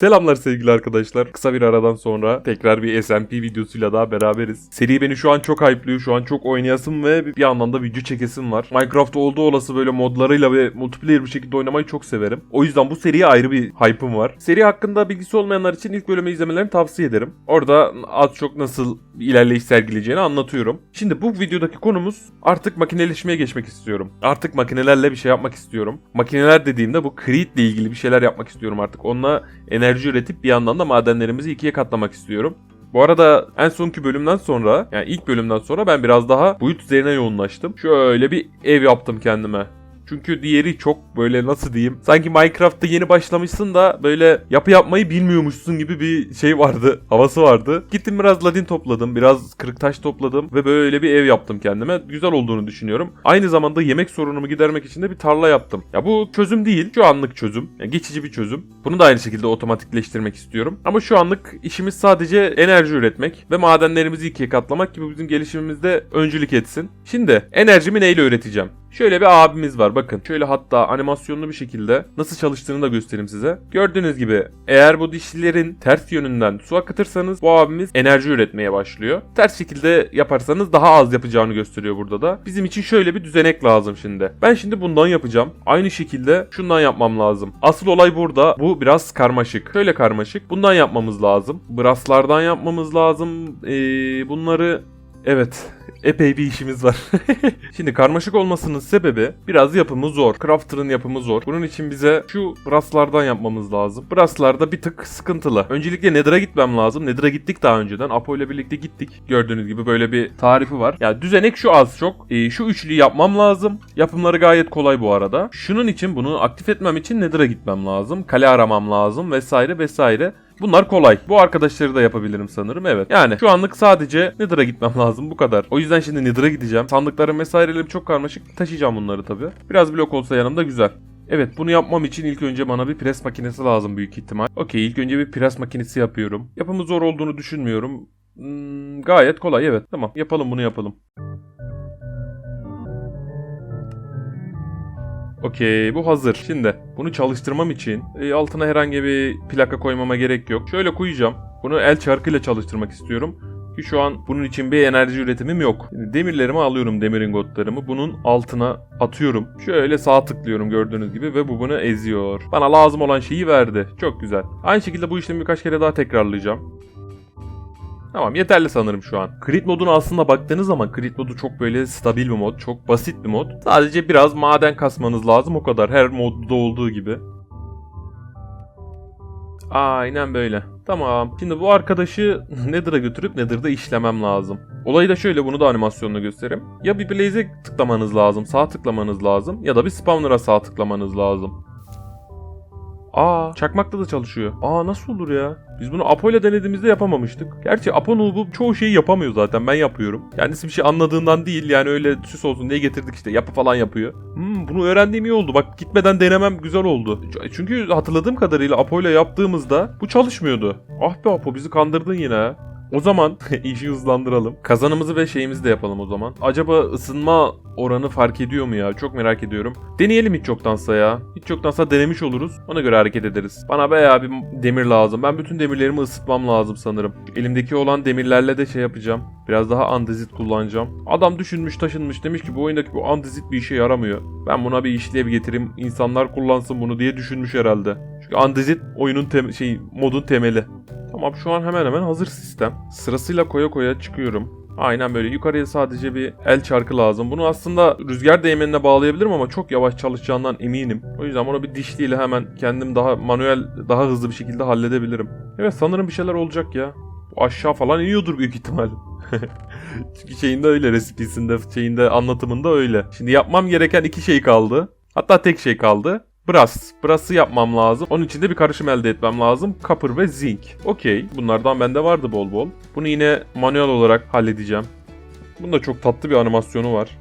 Selamlar sevgili arkadaşlar. Kısa bir aradan sonra tekrar bir SMP videosuyla daha beraberiz. Seri beni şu an çok hype'lıyor. Şu an çok oynayasım ve bir yandan da video çekesim var. Minecraft olduğu olası böyle modlarıyla ve multiplayer bir şekilde oynamayı çok severim. O yüzden bu seriye ayrı bir hype'ım var. Seri hakkında bilgisi olmayanlar için ilk bölümü izlemelerini tavsiye ederim. Orada az çok nasıl ilerleyiş sergileyeceğini anlatıyorum. Şimdi bu videodaki konumuz artık makineleşmeye geçmek istiyorum. Artık makinelerle bir şey yapmak istiyorum. Makineler dediğimde bu Creed ile ilgili bir şeyler yapmak istiyorum artık. Onunla enerji üretip bir yandan da madenlerimizi ikiye katlamak istiyorum. Bu arada en sonki bölümden sonra yani ilk bölümden sonra ben biraz daha boyut üzerine yoğunlaştım. Şöyle bir ev yaptım kendime. Çünkü diğeri çok böyle nasıl diyeyim sanki Minecraft'ta yeni başlamışsın da böyle yapı yapmayı bilmiyormuşsun gibi bir şey vardı havası vardı. Gittim biraz ladin topladım biraz kırık taş topladım ve böyle bir ev yaptım kendime. Güzel olduğunu düşünüyorum. Aynı zamanda yemek sorunumu gidermek için de bir tarla yaptım. Ya bu çözüm değil şu anlık çözüm. Yani geçici bir çözüm. Bunu da aynı şekilde otomatikleştirmek istiyorum. Ama şu anlık işimiz sadece enerji üretmek ve madenlerimizi ikiye katlamak gibi bizim gelişimimizde öncülük etsin. Şimdi enerjimi neyle üreteceğim? Şöyle bir abimiz var bakın. Şöyle hatta animasyonlu bir şekilde nasıl çalıştığını da göstereyim size. Gördüğünüz gibi eğer bu dişlilerin ters yönünden su akıtırsanız bu abimiz enerji üretmeye başlıyor. Ters şekilde yaparsanız daha az yapacağını gösteriyor burada da. Bizim için şöyle bir düzenek lazım şimdi. Ben şimdi bundan yapacağım. Aynı şekilde şundan yapmam lazım. Asıl olay burada. Bu biraz karmaşık. Şöyle karmaşık. Bundan yapmamız lazım. Brasslardan yapmamız lazım. Ee, bunları Evet, epey bir işimiz var. Şimdi karmaşık olmasının sebebi biraz yapımı zor. Crafter'ın yapımı zor. Bunun için bize şu brasslardan yapmamız lazım. Brasslarda bir tık sıkıntılı. Öncelikle Nether'a gitmem lazım. Nether'a gittik daha önceden. Apo ile birlikte gittik. Gördüğünüz gibi böyle bir tarifi var. Ya düzenek şu az çok. Ee, şu üçlüyü yapmam lazım. Yapımları gayet kolay bu arada. Şunun için bunu aktif etmem için Nether'a gitmem lazım. Kale aramam lazım vesaire vesaire. Bunlar kolay. Bu arkadaşları da yapabilirim sanırım evet. Yani şu anlık sadece Nether'a gitmem lazım bu kadar. O yüzden şimdi Nether'a gideceğim. Sandıklarım vesaireleri çok karmaşık. Taşıyacağım bunları tabii. Biraz blok olsa yanımda güzel. Evet bunu yapmam için ilk önce bana bir pres makinesi lazım büyük ihtimal. Okey ilk önce bir pres makinesi yapıyorum. Yapımı zor olduğunu düşünmüyorum. Hmm, gayet kolay evet. Tamam yapalım bunu yapalım. Okey bu hazır. Şimdi bunu çalıştırmam için e, altına herhangi bir plaka koymama gerek yok. Şöyle koyacağım. Bunu el çarkıyla çalıştırmak istiyorum. Ki şu an bunun için bir enerji üretimim yok. Şimdi demirlerimi alıyorum demir ingotlarımı. Bunun altına atıyorum. Şöyle sağ tıklıyorum gördüğünüz gibi ve bu bunu eziyor. Bana lazım olan şeyi verdi. Çok güzel. Aynı şekilde bu işlemi birkaç kere daha tekrarlayacağım. Tamam yeterli sanırım şu an. Crit moduna aslında baktığınız zaman Crit modu çok böyle stabil bir mod. Çok basit bir mod. Sadece biraz maden kasmanız lazım o kadar. Her modda olduğu gibi. Aynen böyle. Tamam. Şimdi bu arkadaşı Nether'a götürüp Nether'da işlemem lazım. Olayı da şöyle bunu da animasyonla göstereyim. Ya bir Blaze'e tıklamanız lazım, sağ tıklamanız lazım ya da bir Spawner'a sağ tıklamanız lazım. Aa, çakmakta da çalışıyor. Aa nasıl olur ya? Biz bunu Apo ile denediğimizde yapamamıştık. Gerçi Apo noob'u çoğu şeyi yapamıyor zaten ben yapıyorum. Kendisi bir şey anladığından değil yani öyle süs olsun diye getirdik işte yapı falan yapıyor. Hmm, bunu öğrendiğim iyi oldu bak gitmeden denemem güzel oldu. Çünkü hatırladığım kadarıyla Apo ile yaptığımızda bu çalışmıyordu. Ah be Apo bizi kandırdın yine. O zaman işi hızlandıralım. Kazanımızı ve şeyimizi de yapalım o zaman. Acaba ısınma oranı fark ediyor mu ya? Çok merak ediyorum. Deneyelim hiç yoktansa ya. Hiç yoktansa denemiş oluruz. Ona göre hareket ederiz. Bana bayağı bir demir lazım. Ben bütün demirlerimi ısıtmam lazım sanırım. Elimdeki olan demirlerle de şey yapacağım. Biraz daha andezit kullanacağım. Adam düşünmüş taşınmış demiş ki bu oyundaki bu andezit bir işe yaramıyor. Ben buna bir işlev getireyim. insanlar kullansın bunu diye düşünmüş herhalde. Çünkü andezit oyunun tem- şey modun temeli. Tamam şu an hemen hemen hazır sistem. Sırasıyla koya koya çıkıyorum. Aynen böyle yukarıya sadece bir el çarkı lazım. Bunu aslında rüzgar değmenine bağlayabilirim ama çok yavaş çalışacağından eminim. O yüzden bunu bir dişliyle hemen kendim daha manuel daha hızlı bir şekilde halledebilirim. Evet sanırım bir şeyler olacak ya. Bu aşağı falan iniyordur büyük ihtimal. Çünkü şeyinde öyle respisinde şeyinde anlatımında öyle. Şimdi yapmam gereken iki şey kaldı. Hatta tek şey kaldı. Brass. Brass'ı yapmam lazım. Onun için de bir karışım elde etmem lazım. Copper ve zinc. Okey. Bunlardan bende vardı bol bol. Bunu yine manuel olarak halledeceğim. Bunda çok tatlı bir animasyonu var.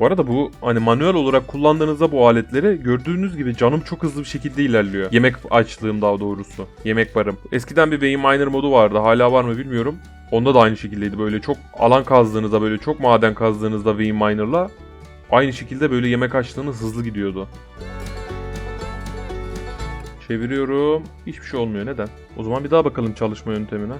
Bu arada bu hani manuel olarak kullandığınızda bu aletleri gördüğünüz gibi canım çok hızlı bir şekilde ilerliyor. Yemek açlığım daha doğrusu. Yemek barım. Eskiden bir beyin miner modu vardı. Hala var mı bilmiyorum. Onda da aynı şekildeydi. Böyle çok alan kazdığınızda böyle çok maden kazdığınızda Vein Miner'la aynı şekilde böyle yemek açtığınız hızlı gidiyordu. Çeviriyorum. Hiçbir şey olmuyor. Neden? O zaman bir daha bakalım çalışma yöntemine.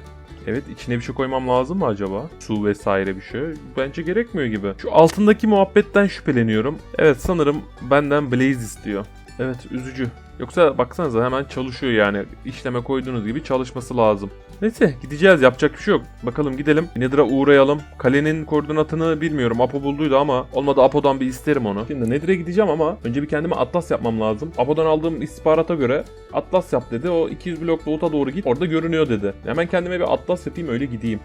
Evet içine bir şey koymam lazım mı acaba? Su vesaire bir şey. Bence gerekmiyor gibi. Şu altındaki muhabbetten şüpheleniyorum. Evet sanırım benden Blaze istiyor. Evet üzücü. Yoksa baksanıza hemen çalışıyor yani. İşleme koyduğunuz gibi çalışması lazım. Neyse gideceğiz yapacak bir şey yok. Bakalım gidelim. Nether'a uğrayalım. Kalenin koordinatını bilmiyorum. Apo bulduydu ama olmadı Apo'dan bir isterim onu. Şimdi Nether'e gideceğim ama önce bir kendime atlas yapmam lazım. Apo'dan aldığım istihbarata göre atlas yap dedi. O 200 blok loot'a doğru git. Orada görünüyor dedi. Hemen kendime bir atlas yapayım öyle gideyim.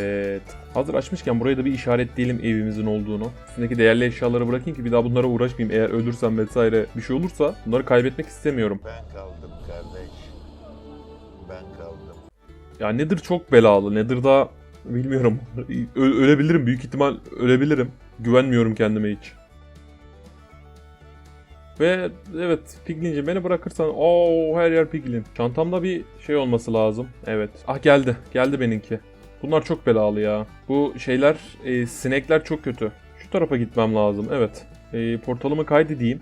Evet. Hazır açmışken buraya da bir işaretleyelim evimizin olduğunu. Üstündeki değerli eşyaları bırakayım ki bir daha bunlara uğraşmayayım. Eğer ölürsem vesaire bir şey olursa bunları kaybetmek istemiyorum. Ben kaldım kardeş. Ben kaldım. Ya Nether çok belalı. Nether'da bilmiyorum. Ö- ölebilirim. Büyük ihtimal ölebilirim. Güvenmiyorum kendime hiç. Ve evet Piglin'cim beni bırakırsan o her yer Piglin. Çantamda bir şey olması lazım. Evet. Ah geldi. Geldi benimki. Bunlar çok belalı ya. Bu şeyler, e, sinekler çok kötü. Şu tarafa gitmem lazım. Evet. E, portalımı kaydedeyim.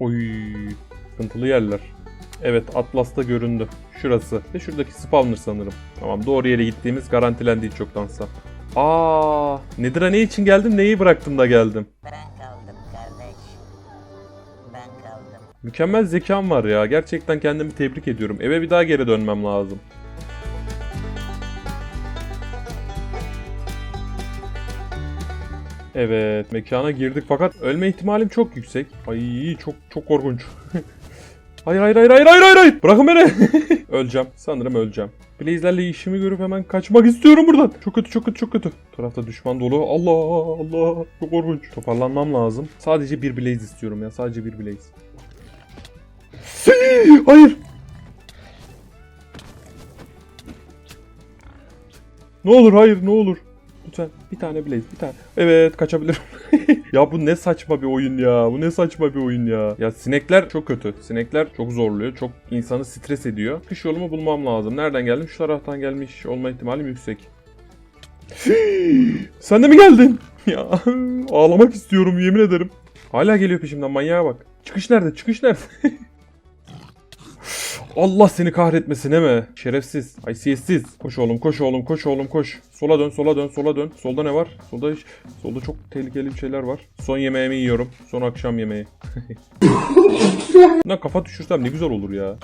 Oy, sıkıntılı yerler. Evet, Atlas'ta göründü. Şurası. Ve şuradaki spawner sanırım. Tamam, doğru yere gittiğimiz garantilendi çoktansa. Aa, Nether'a ne için geldim, neyi bıraktım da geldim. Ben kaldım kardeş. Ben kaldım. Mükemmel zekam var ya. Gerçekten kendimi tebrik ediyorum. Eve bir daha geri dönmem lazım. Evet, mekana girdik fakat ölme ihtimalim çok yüksek. Ay çok çok korkunç. hayır hayır hayır hayır hayır hayır hayır. Bırakın beni. öleceğim. Sanırım öleceğim. Blaze'lerle işimi görüp hemen kaçmak istiyorum buradan. Çok kötü çok kötü çok kötü. Bu tarafta düşman dolu. Allah Allah. Çok korkunç. Toparlanmam lazım. Sadece bir Blaze istiyorum ya. Sadece bir Blaze. Hayır. Ne olur hayır ne olur. Lütfen bir tane Blaze bir tane. Evet kaçabilirim. ya bu ne saçma bir oyun ya. Bu ne saçma bir oyun ya. Ya sinekler çok kötü. Sinekler çok zorluyor. Çok insanı stres ediyor. Kış yolumu bulmam lazım. Nereden geldim? Şu taraftan gelmiş olma ihtimalim yüksek. Sen de mi geldin? Ya ağlamak istiyorum yemin ederim. Hala geliyor peşimden manyağa bak. Çıkış nerede? Çıkış nerede? Allah seni kahretmesin mi? Şerefsiz, haysiyetsiz. Koş oğlum, koş oğlum, koş oğlum, koş. Sola dön, sola dön, sola dön. Solda ne var? Solda hiç, solda çok tehlikeli bir şeyler var. Son yemeğimi yiyorum. Son akşam yemeği. Lan kafa düşürsem ne güzel olur ya.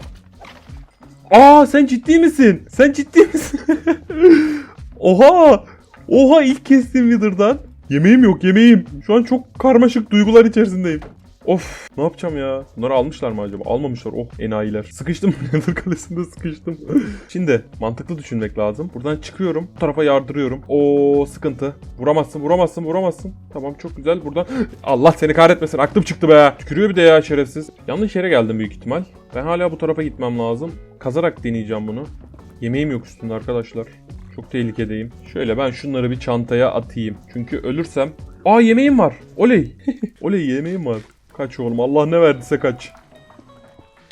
Aa sen ciddi misin? Sen ciddi misin? Oha! Oha ilk kestim Wither'dan. Yemeğim yok yemeğim. Şu an çok karmaşık duygular içerisindeyim. Of ne yapacağım ya? Bunları almışlar mı acaba? Almamışlar. Oh enayiler. Sıkıştım. Nether kalesinde sıkıştım. Şimdi mantıklı düşünmek lazım. Buradan çıkıyorum. Bu tarafa yardırıyorum. O sıkıntı. Vuramazsın vuramazsın vuramazsın. Tamam çok güzel. Buradan Allah seni kahretmesin. Aklım çıktı be. Tükürüyor bir de ya şerefsiz. Yanlış yere geldim büyük ihtimal. Ben hala bu tarafa gitmem lazım. Kazarak deneyeceğim bunu. Yemeğim yok üstünde arkadaşlar. Çok tehlikedeyim. Şöyle ben şunları bir çantaya atayım. Çünkü ölürsem... Aa yemeğim var. Oley. Oley yemeğim var. Kaç oğlum Allah ne verdiyse kaç.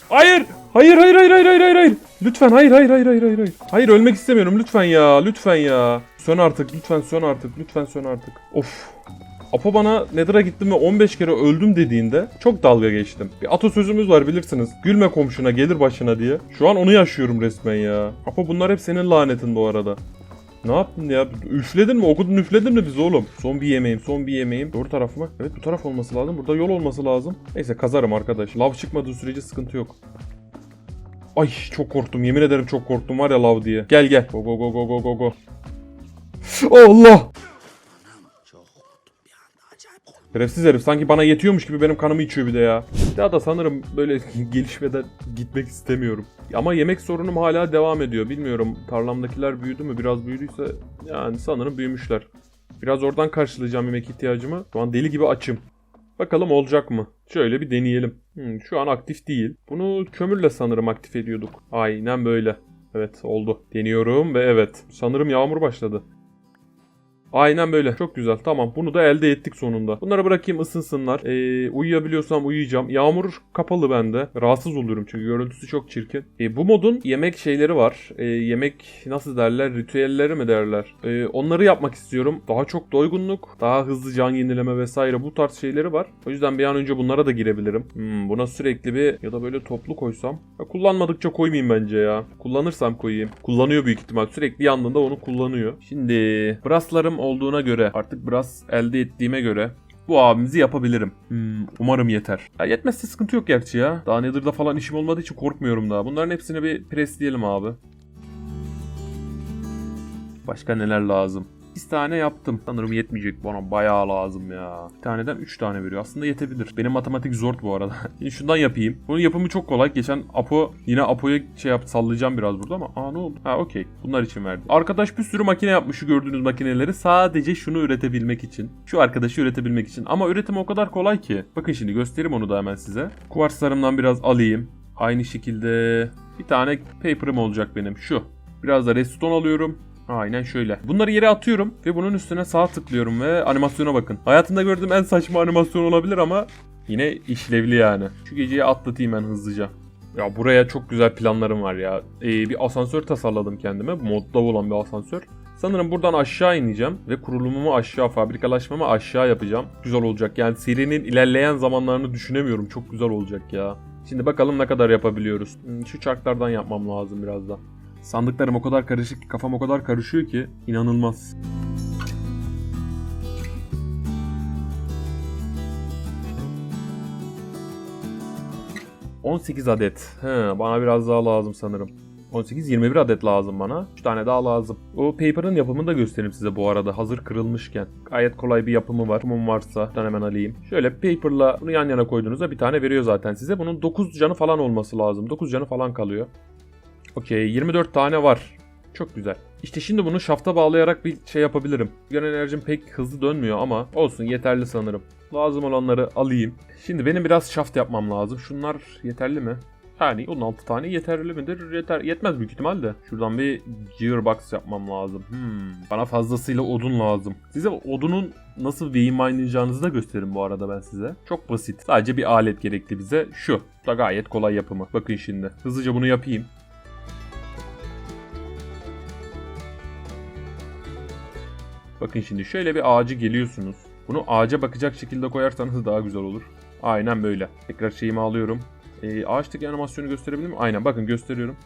Hayır. Hayır hayır hayır hayır hayır hayır. Lütfen hayır hayır hayır hayır hayır. Hayır ölmek istemiyorum lütfen ya lütfen ya. Sön artık lütfen sön artık lütfen sön artık. Of. Apo bana Nether'a gittim ve 15 kere öldüm dediğinde çok dalga geçtim. Bir atasözümüz var bilirsiniz. Gülme komşuna gelir başına diye. Şu an onu yaşıyorum resmen ya. Apo bunlar hep senin lanetin bu arada. Ne yaptın ya? Üfledin mi? Okudun üfledin mi biz oğlum? Son bir yemeğim, son bir yemeğim. Doğru taraf mı? Evet bu taraf olması lazım. Burada yol olması lazım. Neyse kazarım arkadaş. Lav çıkmadığı sürece sıkıntı yok. Ay çok korktum. Yemin ederim çok korktum var ya lav diye. Gel gel. Go go go go go go go. Allah! Şerefsiz herif sanki bana yetiyormuş gibi benim kanımı içiyor bir de ya. Daha da sanırım böyle gelişmeden gitmek istemiyorum. Ama yemek sorunum hala devam ediyor. Bilmiyorum tarlamdakiler büyüdü mü? Biraz büyüdüyse yani sanırım büyümüşler. Biraz oradan karşılayacağım yemek ihtiyacımı. Şu an deli gibi açım. Bakalım olacak mı? Şöyle bir deneyelim. Hmm, şu an aktif değil. Bunu kömürle sanırım aktif ediyorduk. Aynen böyle. Evet oldu. Deniyorum ve evet. Sanırım yağmur başladı. Aynen böyle. Çok güzel. Tamam. Bunu da elde ettik sonunda. Bunları bırakayım ısınsınlar. Ee, uyuyabiliyorsam uyuyacağım. Yağmur kapalı bende. Rahatsız oluyorum çünkü görüntüsü çok çirkin. Ee, bu modun yemek şeyleri var. Ee, yemek nasıl derler? Ritüelleri mi derler? Ee, onları yapmak istiyorum. Daha çok doygunluk, daha hızlı can yenileme vesaire bu tarz şeyleri var. O yüzden bir an önce bunlara da girebilirim. Hmm, buna sürekli bir ya da böyle toplu koysam. Ya kullanmadıkça koymayayım bence ya. Kullanırsam koyayım. Kullanıyor büyük ihtimal. Sürekli yandığında onu kullanıyor. Şimdi brasslarım olduğuna göre artık brass elde ettiğime göre bu abimizi yapabilirim. Hmm, umarım yeter. Ya yetmezse sıkıntı yok gerçi ya. Daha Nether'da falan işim olmadığı için korkmuyorum daha. Bunların hepsini bir presleyelim abi. Başka neler lazım? 8 tane yaptım. Sanırım yetmeyecek bana bayağı lazım ya. Bir taneden 3 tane veriyor. Aslında yetebilir. Benim matematik zor bu arada. Şimdi şundan yapayım. Bunun yapımı çok kolay. Geçen Apo yine Apo'ya şey yaptı sallayacağım biraz burada ama aa ne oldu? Ha okey. Bunlar için verdi. Arkadaş bir sürü makine yapmış şu gördüğünüz makineleri. Sadece şunu üretebilmek için. Şu arkadaşı üretebilmek için. Ama üretim o kadar kolay ki. Bakın şimdi göstereyim onu da hemen size. Kuvarslarımdan biraz alayım. Aynı şekilde bir tane paper'ım olacak benim. Şu. Biraz da redstone alıyorum. Aynen şöyle. Bunları yere atıyorum ve bunun üstüne sağ tıklıyorum ve animasyona bakın. Hayatımda gördüğüm en saçma animasyon olabilir ama yine işlevli yani. Şu geceyi atlatayım ben hızlıca. Ya buraya çok güzel planlarım var ya. Ee, bir asansör tasarladım kendime. Modda olan bir asansör. Sanırım buradan aşağı ineceğim ve kurulumumu aşağı, fabrikalaşmamı aşağı yapacağım. Güzel olacak. Yani serinin ilerleyen zamanlarını düşünemiyorum. Çok güzel olacak ya. Şimdi bakalım ne kadar yapabiliyoruz. Hmm, Şu çarklardan yapmam lazım biraz da. Sandıklarım o kadar karışık ki kafam o kadar karışıyor ki inanılmaz. ...18 adet. He, bana biraz daha lazım sanırım. 18-21 adet lazım bana. 3 tane daha lazım. O paper'ın yapımını da göstereyim size bu arada. Hazır kırılmışken. Gayet kolay bir yapımı var. Kumum varsa bir hemen alayım. Şöyle paper'la bunu yan yana koyduğunuzda bir tane veriyor zaten size. Bunun 9 canı falan olması lazım. 9 canı falan kalıyor. Okey 24 tane var. Çok güzel. İşte şimdi bunu şafta bağlayarak bir şey yapabilirim. Gen enerjim pek hızlı dönmüyor ama olsun yeterli sanırım. Lazım olanları alayım. Şimdi benim biraz şaft yapmam lazım. Şunlar yeterli mi? Yani 16 tane yeterli midir? Yeter, yetmez büyük ihtimalle. Şuradan bir gearbox yapmam lazım. Hmm, bana fazlasıyla odun lazım. Size odunun nasıl mine'layacağınızı da gösteririm bu arada ben size. Çok basit. Sadece bir alet gerekli bize. Şu. Bu Da gayet kolay yapımı. Bakın şimdi. Hızlıca bunu yapayım. Bakın şimdi şöyle bir ağacı geliyorsunuz. Bunu ağaca bakacak şekilde koyarsanız daha güzel olur. Aynen böyle. Tekrar şeyimi alıyorum. Ee, ağaçtaki animasyonu gösterebilir miyim? Aynen bakın gösteriyorum.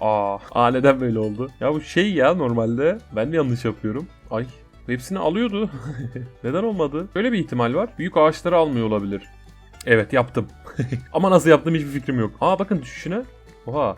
Aa, aa neden böyle oldu? Ya bu şey ya normalde. Ben mi yanlış yapıyorum? Ay hepsini alıyordu. neden olmadı? Böyle bir ihtimal var. Büyük ağaçları almıyor olabilir. Evet yaptım. Ama nasıl yaptım hiçbir fikrim yok. Aa bakın düşüşüne. Oha.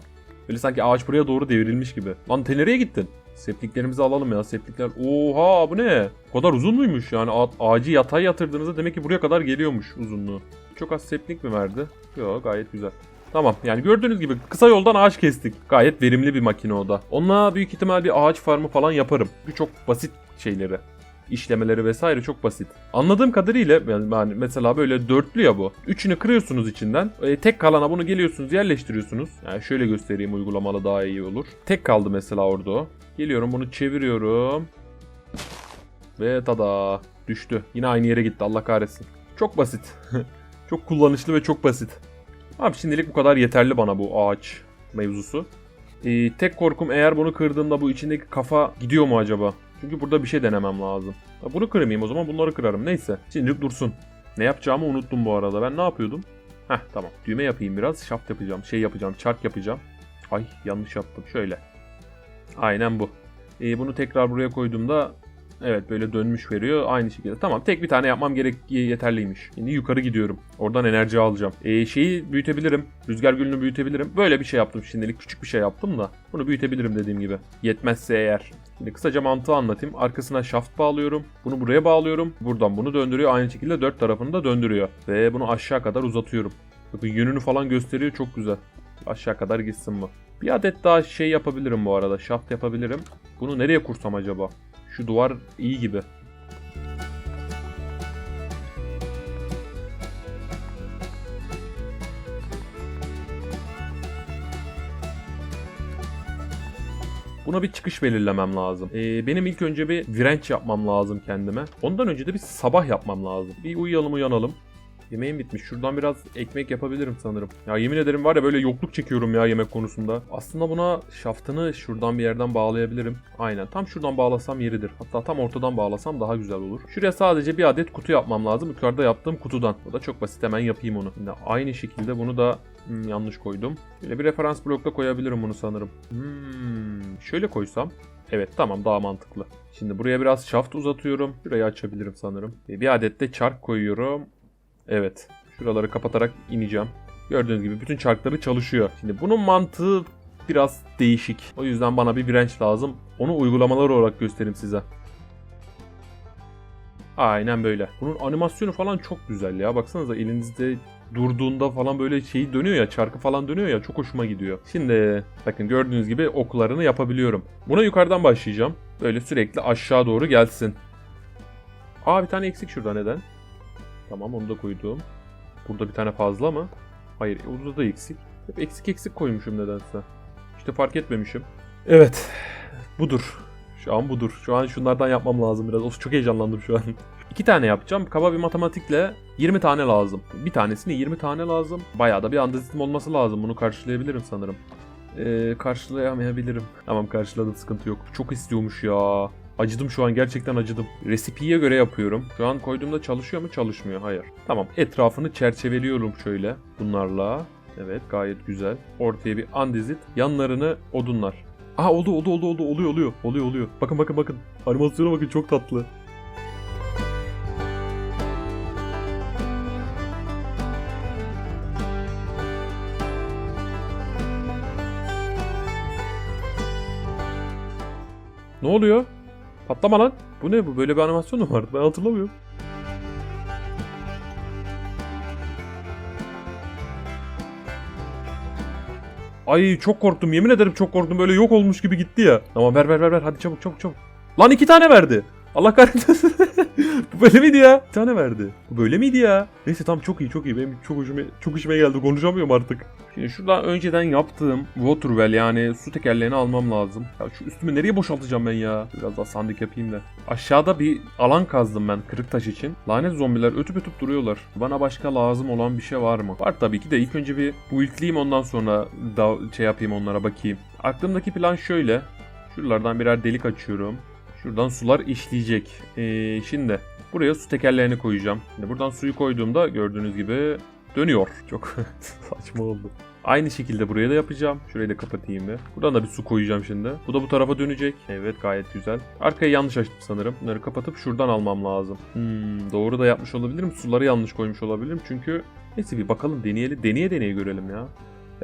Böyle sanki ağaç buraya doğru devrilmiş gibi. Lan te nereye gittin? Sepliklerimizi alalım ya seplikler. Oha bu ne? O kadar uzun muymuş yani ağacı yatay yatırdığınızda demek ki buraya kadar geliyormuş uzunluğu. Çok az seplik mi verdi? Yok gayet güzel. Tamam yani gördüğünüz gibi kısa yoldan ağaç kestik. Gayet verimli bir makine o da. Onunla büyük ihtimal bir ağaç farmı falan yaparım. Bu çok basit şeyleri. İşlemeleri vesaire çok basit. Anladığım kadarıyla yani mesela böyle dörtlü ya bu. Üçünü kırıyorsunuz içinden. E, tek kalana bunu geliyorsunuz yerleştiriyorsunuz. Yani şöyle göstereyim uygulamalı daha iyi olur. Tek kaldı mesela orada. Geliyorum bunu çeviriyorum. Ve tada düştü. Yine aynı yere gitti Allah kahretsin. Çok basit. çok kullanışlı ve çok basit. Abi şimdilik bu kadar yeterli bana bu ağaç mevzusu. Ee, tek korkum eğer bunu kırdığımda bu içindeki kafa gidiyor mu acaba? Çünkü burada bir şey denemem lazım. Ya Bunu kırmayayım o zaman bunları kırarım. Neyse. Şimdilik dursun. Ne yapacağımı unuttum bu arada. Ben ne yapıyordum? Heh tamam. Düğme yapayım biraz. Şaft yapacağım. Şey yapacağım. Çark yapacağım. Ay yanlış yaptım. Şöyle. Aynen bu. Ee, bunu tekrar buraya koyduğumda evet böyle dönmüş veriyor. Aynı şekilde. Tamam tek bir tane yapmam gerek yeterliymiş. Şimdi yukarı gidiyorum. Oradan enerji alacağım. Ee, şeyi büyütebilirim. Rüzgar gülünü büyütebilirim. Böyle bir şey yaptım şimdilik. Küçük bir şey yaptım da. Bunu büyütebilirim dediğim gibi. Yetmezse eğer. Şimdi kısaca mantığı anlatayım. Arkasına şaft bağlıyorum. Bunu buraya bağlıyorum. Buradan bunu döndürüyor. Aynı şekilde dört tarafını da döndürüyor. Ve bunu aşağı kadar uzatıyorum. Bakın yönünü falan gösteriyor. Çok güzel. Aşağı kadar gitsin bu. Bir adet daha şey yapabilirim bu arada. Şaft yapabilirim. Bunu nereye kursam acaba? Şu duvar iyi gibi. Buna bir çıkış belirlemem lazım. Ee, benim ilk önce bir direnç yapmam lazım kendime. Ondan önce de bir sabah yapmam lazım. Bir uyuyalım uyanalım. Yemeğim bitmiş. Şuradan biraz ekmek yapabilirim sanırım. Ya yemin ederim var ya böyle yokluk çekiyorum ya yemek konusunda. Aslında buna şaftını şuradan bir yerden bağlayabilirim. Aynen. Tam şuradan bağlasam yeridir. Hatta tam ortadan bağlasam daha güzel olur. Şuraya sadece bir adet kutu yapmam lazım. Yukarıda yaptığım kutudan. Bu da çok basit. Hemen yapayım onu. Yine aynı şekilde bunu da Hmm, yanlış koydum. Böyle bir referans blokta koyabilirim bunu sanırım. Hmm, şöyle koysam. Evet tamam daha mantıklı. Şimdi buraya biraz şaft uzatıyorum. Şurayı açabilirim sanırım. Bir adet de çark koyuyorum. Evet. Şuraları kapatarak ineceğim. Gördüğünüz gibi bütün çarkları çalışıyor. Şimdi bunun mantığı biraz değişik. O yüzden bana bir branch lazım. Onu uygulamalar olarak göstereyim size. Aynen böyle. Bunun animasyonu falan çok güzel ya. Baksanıza elinizde durduğunda falan böyle şeyi dönüyor ya çarkı falan dönüyor ya çok hoşuma gidiyor. Şimdi bakın gördüğünüz gibi oklarını yapabiliyorum. Buna yukarıdan başlayacağım. Böyle sürekli aşağı doğru gelsin. Aa bir tane eksik şurada neden? Tamam onu da koydum. Burada bir tane fazla mı? Hayır burada da eksik. Hep eksik eksik koymuşum nedense. İşte fark etmemişim. Evet. Budur. Şu an budur. Şu an şunlardan yapmam lazım biraz. Of çok heyecanlandım şu an. İki tane yapacağım. Kaba bir matematikle 20 tane lazım. Bir tanesine 20 tane lazım. Bayağı da bir andazitim olması lazım. Bunu karşılayabilirim sanırım. Ee, karşılayamayabilirim. Tamam karşıladım sıkıntı yok. Çok istiyormuş ya. Acıdım şu an gerçekten acıdım. Resipiye göre yapıyorum. Şu an koyduğumda çalışıyor mu? Çalışmıyor. Hayır. Tamam. Etrafını çerçeveliyorum şöyle. Bunlarla. Evet gayet güzel. Ortaya bir andezit. Yanlarını odunlar. Aha oldu oldu oldu oldu. Oluyor oluyor. Oluyor oluyor. Bakın bakın bakın. Animasyona bakın çok tatlı. Oluyor? Patlama lan. Bu ne bu? Böyle bir animasyon mu vardı? Ben hatırlamıyorum. Ay çok korktum. Yemin ederim çok korktum. Böyle yok olmuş gibi gitti ya. Tamam ver ver ver ver. Hadi çabuk çabuk çabuk. Lan iki tane verdi. Allah kahretsin. bu böyle miydi ya? Bir tane verdi. Bu böyle miydi ya? Neyse tamam çok iyi çok iyi. Benim çok hoşuma, çok hoşuma geldi. Konuşamıyorum artık. Şimdi şuradan önceden yaptığım water well yani su tekerleğini almam lazım. Ya şu üstümü nereye boşaltacağım ben ya? Biraz daha sandık yapayım da. Aşağıda bir alan kazdım ben kırık taş için. Lanet zombiler ötüp ötüp duruyorlar. Bana başka lazım olan bir şey var mı? Var tabii ki de ilk önce bir buildleyeyim ondan sonra da şey yapayım onlara bakayım. Aklımdaki plan şöyle. Şuralardan birer delik açıyorum. Şuradan sular işleyecek. Ee, şimdi buraya su tekerleğini koyacağım. Şimdi buradan suyu koyduğumda gördüğünüz gibi dönüyor. Çok saçma oldu. Aynı şekilde buraya da yapacağım. Şurayı da kapatayım bir. Buradan da bir su koyacağım şimdi. Bu da bu tarafa dönecek. Evet gayet güzel. Arkayı yanlış açtım sanırım. Bunları kapatıp şuradan almam lazım. Hmm, doğru da yapmış olabilirim. Suları yanlış koymuş olabilirim. Çünkü neyse bir bakalım deneyelim. Deneye deneye görelim ya.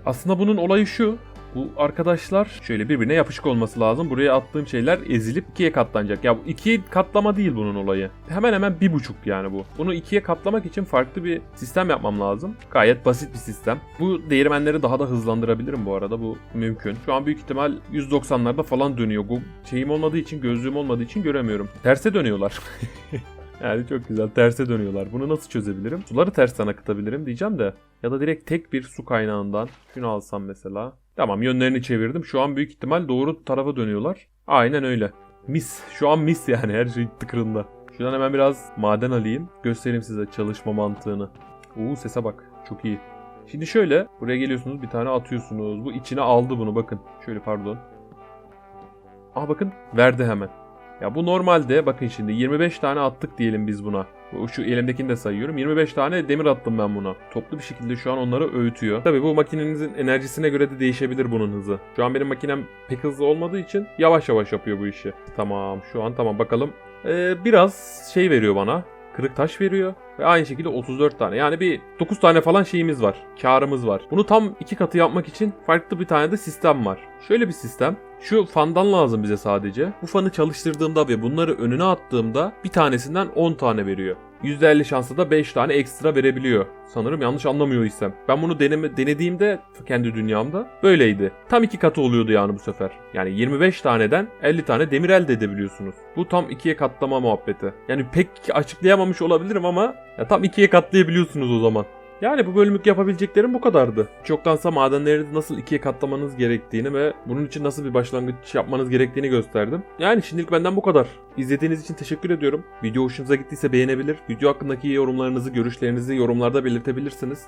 Aslında bunun olayı şu. Bu arkadaşlar şöyle birbirine yapışık olması lazım. Buraya attığım şeyler ezilip ikiye katlanacak. Ya bu ikiye katlama değil bunun olayı. Hemen hemen bir buçuk yani bu. Bunu ikiye katlamak için farklı bir sistem yapmam lazım. Gayet basit bir sistem. Bu değirmenleri daha da hızlandırabilirim bu arada. Bu mümkün. Şu an büyük ihtimal 190'larda falan dönüyor. Bu şeyim olmadığı için, gözlüğüm olmadığı için göremiyorum. Terse dönüyorlar. Yani çok güzel terse dönüyorlar. Bunu nasıl çözebilirim? Suları tersten akıtabilirim diyeceğim de. Ya da direkt tek bir su kaynağından şunu alsam mesela. Tamam yönlerini çevirdim. Şu an büyük ihtimal doğru tarafa dönüyorlar. Aynen öyle. Mis. Şu an mis yani her şey tıkırında. Şuradan hemen biraz maden alayım. Göstereyim size çalışma mantığını. Uuu sese bak. Çok iyi. Şimdi şöyle buraya geliyorsunuz bir tane atıyorsunuz. Bu içine aldı bunu bakın. Şöyle pardon. Aa bakın verdi hemen. Ya bu normalde bakın şimdi 25 tane attık diyelim biz buna. Şu elimdekini de sayıyorum. 25 tane demir attım ben buna. Toplu bir şekilde şu an onları öğütüyor. Tabii bu makinenizin enerjisine göre de değişebilir bunun hızı. Şu an benim makinem pek hızlı olmadığı için yavaş yavaş yapıyor bu işi. Tamam şu an tamam bakalım. Ee, biraz şey veriyor bana. Kırık taş veriyor. Ve aynı şekilde 34 tane. Yani bir 9 tane falan şeyimiz var. Karımız var. Bunu tam iki katı yapmak için farklı bir tane de sistem var. Şöyle bir sistem. Şu fandan lazım bize sadece. Bu fanı çalıştırdığımda ve bunları önüne attığımda bir tanesinden 10 tane veriyor. %50 şansla da 5 tane ekstra verebiliyor. Sanırım yanlış anlamıyor isem. Ben bunu deneme, denediğimde kendi dünyamda böyleydi. Tam iki katı oluyordu yani bu sefer. Yani 25 taneden 50 tane demir elde edebiliyorsunuz. Bu tam ikiye katlama muhabbeti. Yani pek açıklayamamış olabilirim ama ya tam ikiye katlayabiliyorsunuz o zaman. Yani bu bölümlük yapabileceklerim bu kadardı. Çoktansa madenleri nasıl ikiye katlamanız gerektiğini ve bunun için nasıl bir başlangıç yapmanız gerektiğini gösterdim. Yani şimdilik benden bu kadar. İzlediğiniz için teşekkür ediyorum. Video hoşunuza gittiyse beğenebilir. Video hakkındaki yorumlarınızı, görüşlerinizi yorumlarda belirtebilirsiniz.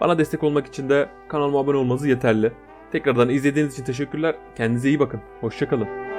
Bana destek olmak için de kanalıma abone olmanız yeterli. Tekrardan izlediğiniz için teşekkürler. Kendinize iyi bakın. Hoşçakalın.